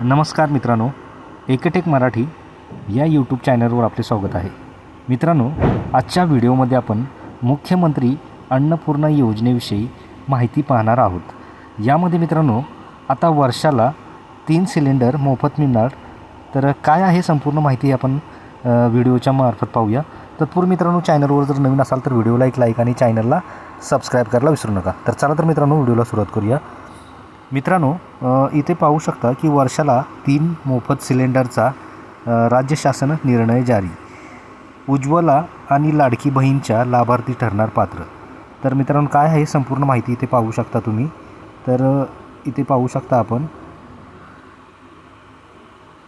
नमस्कार मित्रांनो एकटेक मराठी या यूट्यूब चॅनलवर आपले स्वागत आहे. मित्रांनो आजच्या व्हिडिओमध्ये आपण मुख्यमंत्री अन्नपूर्णा योजनेविषयी माहिती पाहणार आहोत. यामध्ये मित्रांनो आता वर्षाला तीन सिलेंडर मोफत मिळणार. तर काय आहे संपूर्ण माहिती आपण व्हिडिओच्या मार्फत पाहूया. तत्पूर्वी मित्रांनो चॅनलवर जर नवीन असाल तर व्हिडिओला एक लाईक आणि चॅनलला सबस्क्राईब करायला विसरू नका. तर चला तर मित्रांनो व्हिडिओला सुरुवात करूया. मित्रांनो इथे पाहू शकता की वर्षाला तीन मोफत सिलेंडरचा राज्य शासन निर्णय जारी. उज्ज्वला आणि लाडकी बहीणच्या लाभार्थी ठरणार पात्र. तर मित्रांनो काय आहे संपूर्ण माहिती इथे पाहू शकता तुम्ही. तर इथे पाहू शकता आपण.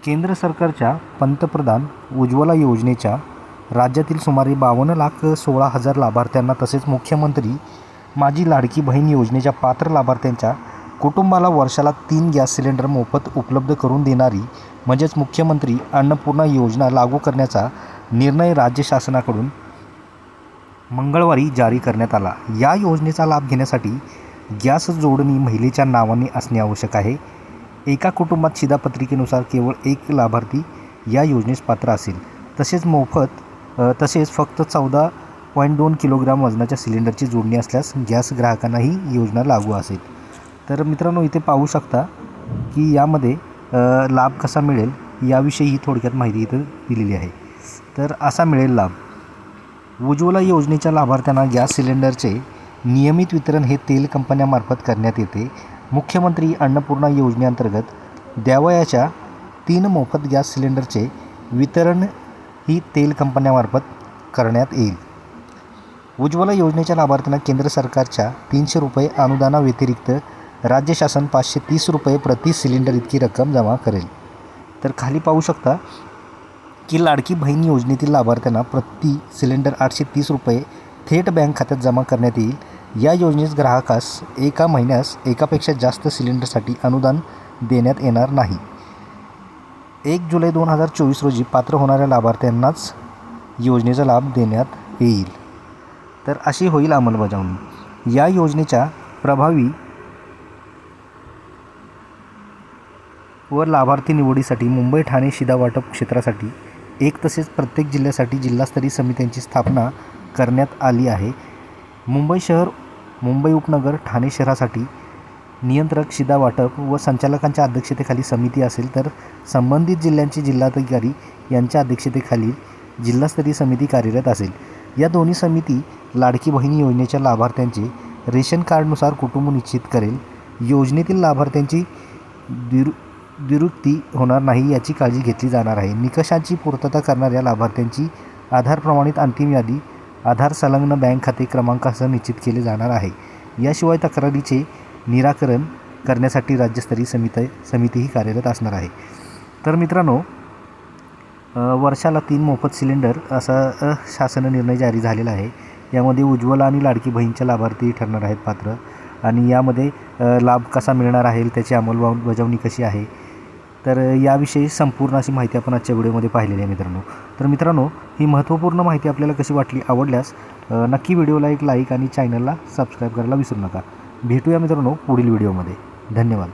केंद्र सरकारच्या पंतप्रधान उज्ज्वला योजनेच्या राज्यातील सुमारे बावन्न लाख सोळा हजार लाभार्थ्यांना तसेच मुख्यमंत्री माझी लाडकी बहीण योजनेच्या पात्र लाभार्थ्यांच्या कुटुंबाला वर्षाला तीन गॅस सिलेंडर मोफत उपलब्ध करून देणारी म्हणजेच मुख्यमंत्री अन्नपूर्णा योजना लागू करण्याचा निर्णय राज्य शासनाकडून मंगळवारी जारी करण्यात आला. या योजनेचा लाभ घेण्यासाठी गॅस जोडणी महिलेच्या नावाने असणे आवश्यक आहे. एका कुटुंबात शिधापत्रिकेनुसार केवळ एक लाभार्थी या योजनेस पात्र असेल. तसेच मोफत तसेच फक्त चौदा पॉईंट दोन किलोग्राम वजनाच्या सिलेंडरची जोडणी असल्यास गॅस ग्राहकांना ही योजना लागू असेल. तर मित्रांनो इथे पाहू शकता की यामध्ये लाभ कसा मिळेल याविषयी ही थोडक्यात माहिती इथं दिलेली आहे. तर असा मिळेल लाभ. उज्ज्वला योजनेच्या लाभार्थ्यांना गॅस सिलेंडरचे नियमित वितरण हे तेल कंपन्यामार्फत करण्यात येते. मुख्यमंत्री अन्नपूर्णा योजनेअंतर्गत द्यावयाच्या तीन मोफत गॅस सिलेंडरचे वितरण ही तेल कंपन्यामार्फत करण्यात येईल. उज्ज्वला योजनेच्या लाभार्थ्यांना केंद्र सरकारच्या तीनशे रुपये अनुदानाव्यतिरिक्त राज्य शासन पाचशे तीस रुपये प्रति सिलेंडर इतकी रक्कम जमा करेल. तर खाली पाहू शकता की लाडकी बहीण योजनेतील लाभार्थ्यांना प्रति सिलेंडर आठशे तीस रुपये थेट बँक खात्यात जमा करण्यात येईल. या योजनेस ग्राहकास एका महिन्यास एकापेक्षा जास्त सिलेंडरसाठी अनुदान देण्यात येणार नाही. एक जुलै दोन हजार चोवीस रोजी पात्र होणाऱ्या लाभार्थ्यांनाच योजनेचा लाभ देण्यात येईल. तर अशी होईल अंमलबजावणी. या योजनेच्या प्रभावी व लाभार्थी निवडीसाठी मुंबई ठाणे शिधा वाटप क्षेत्रासाठी एक तसेच प्रत्येक जिल्ह्यासाठी जिल्हास्तरीय समित्यांची स्थापना करण्यात आली आहे. मुंबई शहर मुंबई उपनगर ठाणे शहरासाठी नियंत्रक शिधा वाटप व संचालकांच्या अध्यक्षतेखाली समिती असेल तर संबंधित जिल्ह्यांचे जिल्हाधिकारी यांच्या अध्यक्षतेखाली जिल्हास्तरीय समिती कार्यरत असेल. या दोन्ही समिती लाडकी बहीण योजनेच्या लाभार्थ्यांचे रेशन कार्डनुसार कुटुंब निश्चित करेल. योजनेतील लाभार्थ्यांची दिरु दुरुक्ती होणार नाही याची काळजी घेतली जाणार आहे. निकषांची पूर्तता करणाऱ्या लाभार्थ्यांची आधार प्रमाणित अंतिम यादी आधार संलग्न बँक खाते क्रमांकासह निश्चित केले जाणार आहे. याशिवाय तक्रारीचे निराकरण करण्यासाठी राज्यस्तरीय समिती समितीही कार्यरत असणार आहे. तर मित्रांनो वर्षाला तीन मोफत सिलेंडर असा शासन निर्णय जारी झालेला आहे. यामध्ये उज्ज्वला आणि लाडकी बहीणच्या लाभार्थी ठरणार आहेत पात्र. आणि यामध्ये लाभ कसा मिळणार आहे त्याची अंमलबजावणी कशी आहे तर याविषयी संपूर्ण अशी माहिती आपण आजच्या व्हिडिओमध्ये पाहिलेली आहे मित्रांनो. तर मित्रांनो ही महत्त्वपूर्ण माहिती आपल्याला कशी वाटली आवडल्यास नक्की व्हिडिओला एक लाईक आणि चॅनलला सबस्क्राईब करायला विसरू नका. भेटूया मित्रांनो पुढील व्हिडिओमध्ये. धन्यवाद.